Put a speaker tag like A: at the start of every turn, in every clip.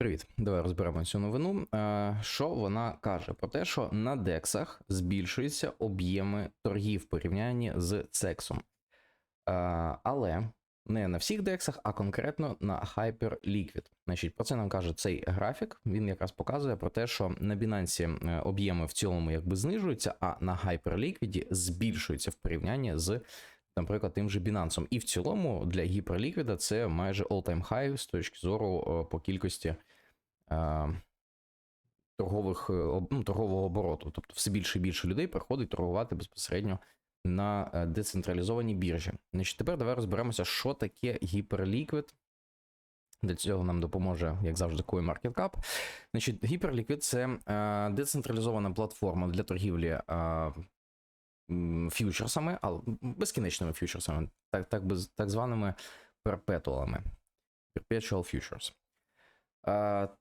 A: Привіт, давай розберемо цю новину. Е, Що вона каже? Про те, що на дексах збільшуються об'єми торгів в порівнянні з сексом. Е, Але не на всіх дексах, а конкретно на Hyperliquid. Значить, про це нам каже цей графік. Він якраз показує про те, що на Binance е, об'єми в цілому якби знижуються, а на Hyperliquid збільшуються в порівнянні з, наприклад, тим же Binance. І в цілому для Hyperliquid це майже all-time high з точки зору по кількості торгових, е, ну, торгового обороту. Тобто все більше і більше людей приходить торгувати безпосередньо на е, децентралізованій біржі. Значить, тепер давай розберемося, що таке гіперліквід. Для цього нам допоможе, як завжди, CoinMarketCap. Значить, гіперліквід це е, децентралізована платформа для торгівлі е, фьючерсами, але безкінечними фьючерсами, так, так, так званими перпетуалами. Perpetual Futures.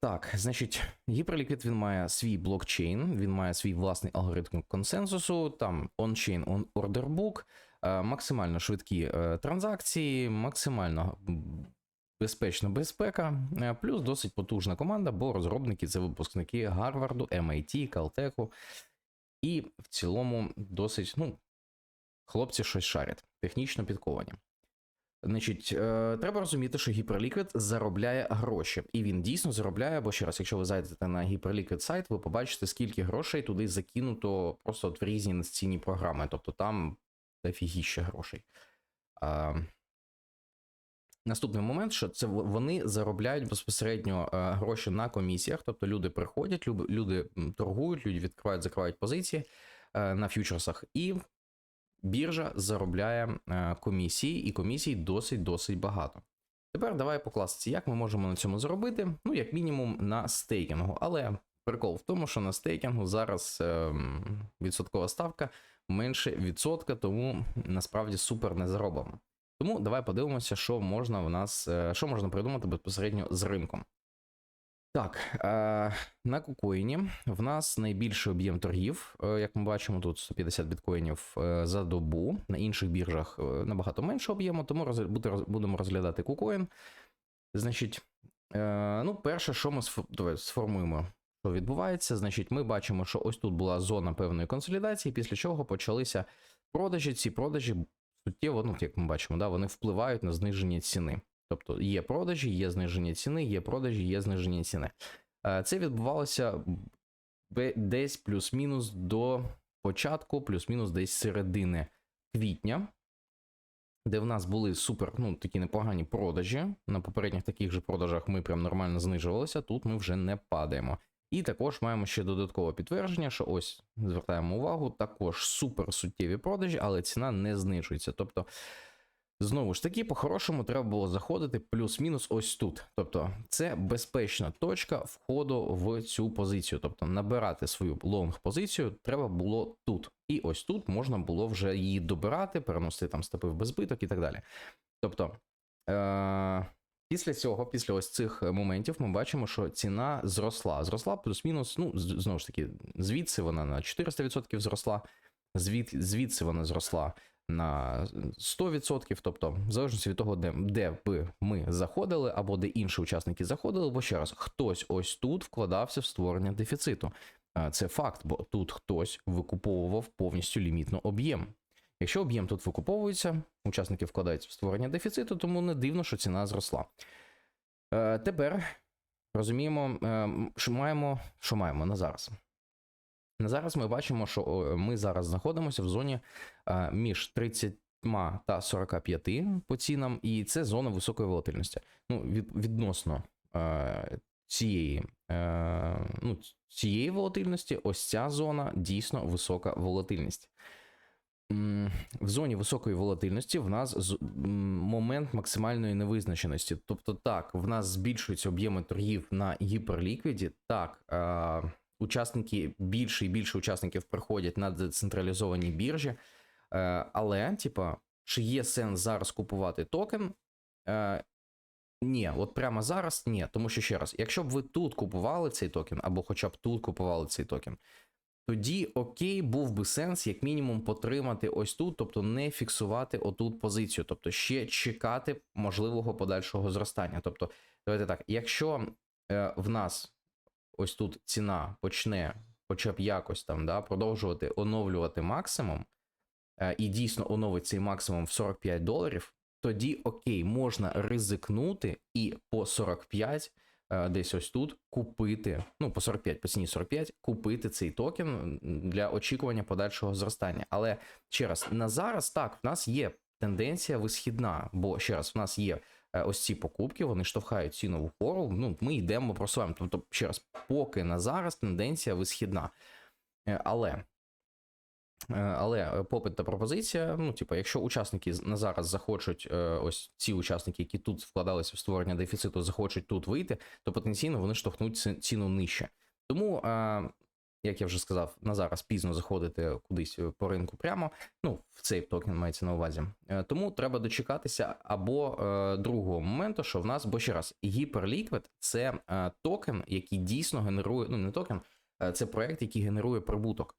A: Так, значить, гіперліквід він має свій блокчейн, він має свій власний алгоритм консенсусу, там on-chain е, максимально швидкі е, транзакції, максимально безпечна безпека, е, плюс досить потужна команда, бо розробники це випускники Гарварду, MIT, Калтеку. І в цілому досить, ну, хлопці щось шарять, технічно підковані. Значить, е, треба розуміти, що Hyperliquid заробляє гроші, і він дійсно заробляє, бо ще раз, якщо ви зайдете на Hyperliquid сайт, ви побачите, скільки грошей туди закинуто просто от в різні інвестиційні програми. Тобто там дофігіще грошей. А, наступний момент, що це вони заробляють безпосередньо е, гроші на комісіях, тобто люди приходять, люди торгують, люди відкривають, закривають позиції е, на фьючерсах, і біржа заробляє е, комісії, і комісій досить досить багато. Тепер давай по як ми можемо на цьому заробити? Ну, як мінімум, на стейкінгу. Але прикол в тому, що на стейкінгу зараз ем, відсоткова ставка менше відсотка, тому насправді супер не заробимо. Тому давай подивимося, що можна в нас, е, що можна придумати безпосередньо з ринком. Так, е, на кукоїні в нас найбільший об'єм торгів. Е, як ми бачимо, тут 150 біткоїнів е, за добу. На інших біржах набагато менше об'єму, тому будемо розглядати кукоін. Значить, ну, перше, що ми сформуємо, що відбувається. Значить, ми бачимо, що ось тут була зона певної консолідації, після чого почалися продажі. Ці продажі суттєво, ну, як ми бачимо, да, вони впливають на зниження ціни. Тобто є продажі, є зниження ціни, є продажі, є зниження ціни. Е, Це відбувалося десь плюс-мінус до початку, плюс-мінус десь середини квітня, де в нас були супер, ну, такі непогані продажі. На попередніх таких же продажах ми прям нормально знижувалися, тут ми вже не падаємо. І також маємо ще додаткове підтвердження, що ось звертаємо увагу, також супер суттєві продажі, але ціна не знижується. Тобто, знову ж таки, по-хорошому треба було заходити плюс-мінус ось тут. Тобто, це безпечна точка входу в цю позицію. Тобто, набирати свою лонг позицію треба було тут. І ось тут можна було вже її добирати, переносити там степи в безбиток і так далі. Тобто. Е- Після цього, після ось цих моментів, ми бачимо, що ціна зросла. Зросла плюс-мінус, ну, знову ж таки, звідси вона на 400% зросла, звід, звідси вона зросла на 100%. Тобто, в залежності від того, де, де би ми заходили, або де інші учасники заходили, бо ще раз, хтось ось тут вкладався в створення дефіциту. Е, Це факт, бо тут хтось викуповував повністю лімітно об'єм. Якщо об'єм тут викуповується, учасники вкладаються в створення дефіциту, тому не дивно, що ціна зросла. Е, тепер розуміємо, е, що маємо, що маємо на зараз. Зараз ми бачимо, що ми зараз знаходимося в зоні між 30 та 45 по цінам, і це зона високої волатильності. Ну, від, відносно цієї, е, ну, цієї волатильності, ось ця зона дійсно висока волатильність. В зоні високої волатильності в нас момент максимальної невизначеності. Тобто, так, в нас збільшуються об'єми торгів на гіперліквіді. Так, учасники більше і більше учасників приходять на децентралізовані біржі. Е, але, типа, чи є сенс зараз купувати токен? Е, ні, от прямо зараз ні. Тому що ще раз, якщо б ви тут купували цей токен, або хоча б тут купували цей токен, тоді окей, був би сенс, як мінімум, потримати ось тут, тобто не фіксувати отут позицію, тобто ще чекати можливого подальшого зростання. Тобто, давайте так, якщо е, в нас ось тут ціна почне, хоча б якось там, да, продовжувати оновлювати максимум, е, і дійсно оновить цей максимум в 45 доларів, тоді окей, можна ризикнути і по 45 е, десь ось тут купити, ну по 45, по ціні 45, купити цей токен для очікування подальшого зростання. Але ще раз, на зараз так, в нас є тенденція висхідна, бо ще раз, в нас є ось ці покупки, вони штовхають ціну вгору. Ну, ми йдемо, просуваємо. Тобто, ще раз, поки на зараз тенденція висхідна. Е, Але. Е, Але е, попит та пропозиція, ну, типу, якщо учасники на зараз захочуть, е, ось ці учасники, які тут вкладалися в створення дефіциту, захочуть тут вийти, то потенційно вони штовхнуть ціну нижче. Тому, е, як я вже сказав, на зараз пізно заходити кудись е, по ринку прямо. Ну, в цей токен мається на увазі. Е, Тому треба дочекатися або е, другого моменту, що в нас, бо ще раз, гіперліквід це е, токен, який дійсно генерує, ну не токен, е, це проект, який генерує прибуток.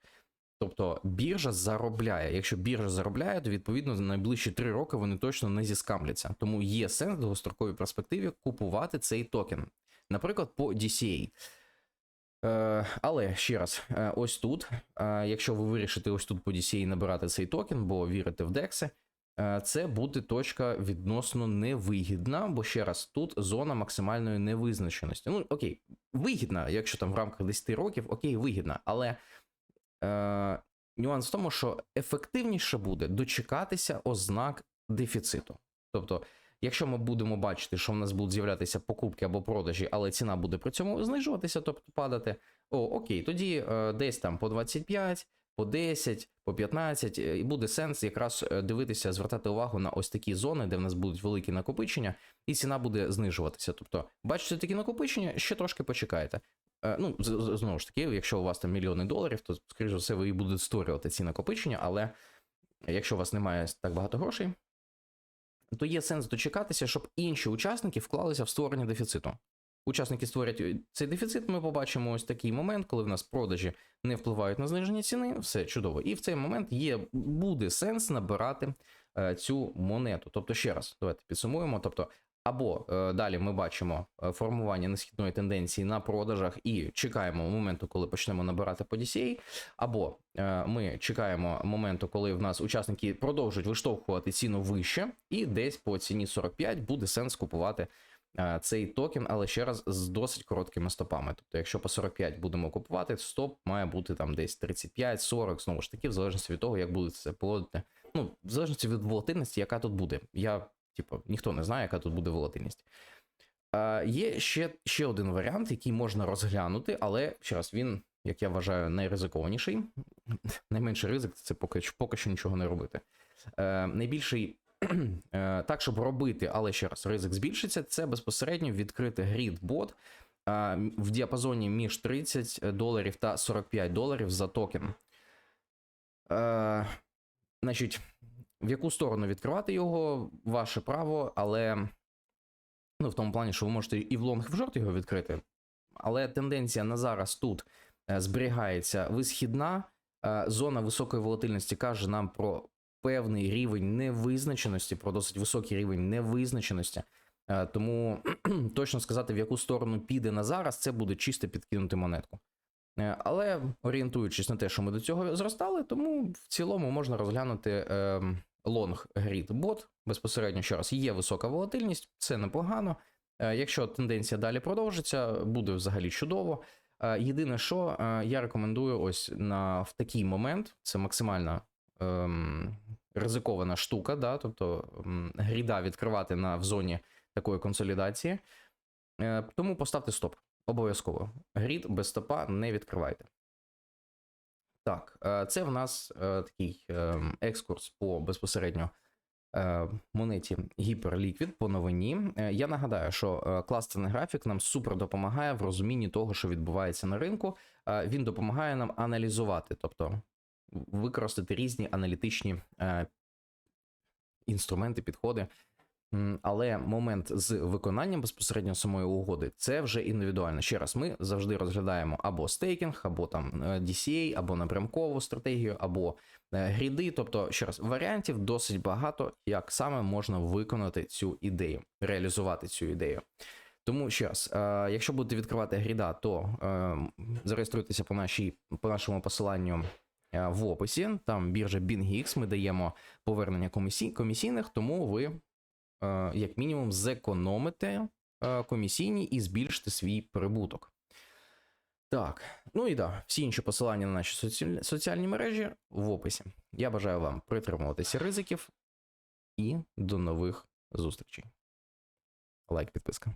A: Тобто біржа заробляє. Якщо біржа заробляє, то відповідно за найближчі три роки вони точно не зіскамляться. Тому є сенс в довгостроковій перспективі купувати цей токен. Наприклад, по DCA. Е, але ще раз, е, ось тут, е, якщо ви вирішите ось тут по DCA набирати цей токен, бо вірите в е, це буде точка відносно невигідна, бо ще раз, тут зона максимальної невизначеності. Ну, окей, вигідна, якщо там в рамках 10 років, окей, вигідна, але е, нюанс в тому, що ефективніше буде дочекатися ознак дефіциту. Тобто, якщо ми будемо бачити, що в нас будуть з'являтися покупки або продажі, але ціна буде при цьому знижуватися, тобто падати, о, окей, тоді е, десь там по 25, по 10, по 15, е, і буде сенс якраз е, дивитися, звертати увагу на ось такі зони, де в нас будуть великі накопичення, і ціна буде знижуватися. Тобто, бачите такі накопичення, ще трошки почекайте. Е, Ну, знову ж таки, якщо у вас там мільйони доларів, то, скоріш за все, ви і будете створювати ці накопичення, але якщо у вас немає так багато грошей, то є сенс дочекатися, щоб інші учасники вклалися в створення дефіциту. Учасники створять е, цей дефіцит, ми побачимо ось такий момент, коли в нас продажі не впливають на зниження ціни, все чудово. І в цей момент є, буде сенс набирати е, цю монету. Тобто, ще раз, давайте підсумуємо. Тобто, або е, далі ми бачимо е, формування несхідної тенденції на продажах і чекаємо моменту, коли почнемо набирати по DCA, або е, ми чекаємо моменту, коли в нас учасники продовжують виштовхувати ціну вище, і десь по ціні 45 буде сенс купувати цей токен, але ще раз з досить короткими стопами. Тобто, якщо по 45 будемо купувати, стоп має бути там десь 35-40, знову ж таки, в залежності від того, як буде це поводити. Ну, в залежності від волатильності, яка тут буде. Я, типу, ніхто не знає, яка тут буде волатильність. Е, є ще, ще один варіант, який можна розглянути, але ще раз він, як я вважаю, найризикованіший. Найменший ризик це поки, поки що нічого не робити. Е, найбільший е, так, щоб робити, але ще раз, ризик збільшиться, це безпосередньо відкрити грід-бот в діапазоні між 30 доларів та 45 доларів за токен. Е, значить, в яку сторону відкривати його, ваше право, але ну, в тому плані, що ви можете і в лонг, і в жорт його відкрити. Але тенденція на зараз тут е, зберігається висхідна. Е, Зона високої волатильності каже нам про певний рівень невизначеності, про досить високий рівень невизначеності. Е, Тому точно сказати, в яку сторону піде на зараз, це буде чисто підкинути монетку. Але орієнтуючись на те, що ми до цього зростали, тому в цілому можна розглянути лонг грід бот. Безпосередньо ще раз є висока волатильність, це непогано. Е, Якщо тенденція далі продовжиться, буде взагалі чудово. Е, Єдине, що е, я рекомендую ось на в такий момент, це максимально ем, ризикована штука, да, тобто ем, гріда відкривати на в зоні такої консолідації. Е, Тому поставте стоп. Обов'язково. Грід без стопа не відкривайте. Так, е, це в нас е, такий е, екскурс по безпосередньо е, монеті Hyperliquid по новині. Я нагадаю, що кластерний графік нам супер допомагає в розумінні того, що відбувається на ринку. Він допомагає нам аналізувати, тобто використати різні аналітичні інструменти, підходи. Але момент з виконанням безпосередньо самої угоди це вже індивідуально. Ще раз, ми завжди розглядаємо або стейкінг, або там е, DCA, або напрямкову стратегію, або е, гріди. Тобто, ще раз, варіантів досить багато, як саме можна виконати цю ідею, реалізувати цю ідею. Тому ще раз, е, якщо будете відкривати гріда, то зареєструйтеся по, нашій, по нашому посиланню в описі. Там біржа BingX, ми даємо повернення комісій, комісійних, тому ви, як мінімум, зекономите е, комісійні і збільшите свій прибуток. Так, ну і да, всі інші посилання на наші соці... соціальні мережі в описі. Я бажаю вам притримуватися ризиків і до нових зустрічей. Лайк, підписка.